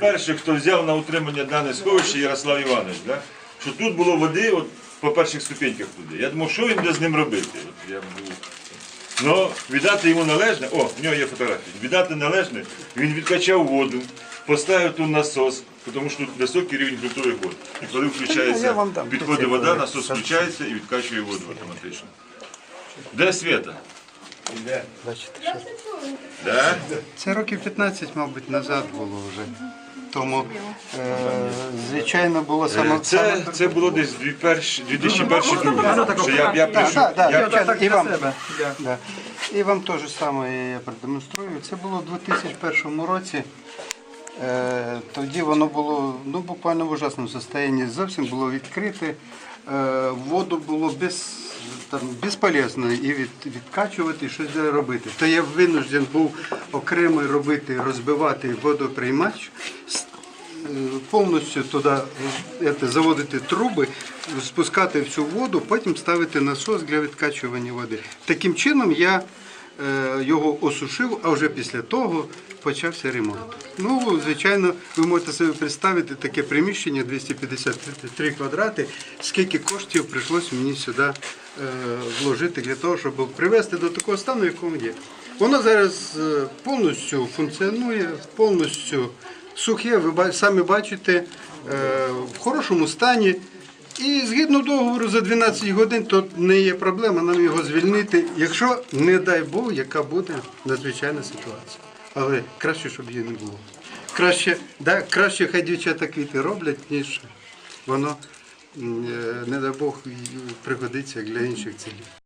Перший, хто взяв на утримання дане сховище, Ярослав Іванович, да? що тут було води от, по перших ступеньках туди. Я думав, що він буде з ним робити. От я був. Ну, віддати йому належне, о, в нього є фотографії, віддати належне, він відкачав воду, поставив тут насос, тому що тут високий рівень ґрунтових вод. І коли включається, підходить вода, насос включається і відкачує воду автоматично. Де свята? Да? це років 15, мабуть, назад було вже. Тому, е, звичайно, було саме. Е, Це, це було десь 2001 друге. Що я, я Так, прийшов, так, так, я, звичайно, і вам. Да. І вам теж саме я продемонструю. Це було у 2001 році. Е, тоді воно було ну, буквально в ужасному стані. Зовсім було відкрите. Е, воду було без, там, безполезно і від, відкачувати, і щось робити. То я винужден був окремо робити, розбивати водоприймач, с- повністю туди заводити труби, спускати всю воду, потім ставити насос для відкачування води. Таким чином я е, його осушив, а вже після того почався ремонт. Ну, звичайно, ви можете собі представити таке приміщення 253 квадрати, скільки коштів прийшлось мені сюди е, вложити для того, щоб привести до такого стану, якому є. Воно зараз е, повністю функціонує, повністю сухе, ви самі бачите, е, в хорошому стані. І згідно договору за 12 годин то не є проблема нам його звільнити, якщо, не дай Бог, яка буде надзвичайна ситуація. Але краще, щоб її не було. Краще, да, краще хай дівчата квіти роблять, ніж воно, е, не дай Бог, пригодиться для інших цілей.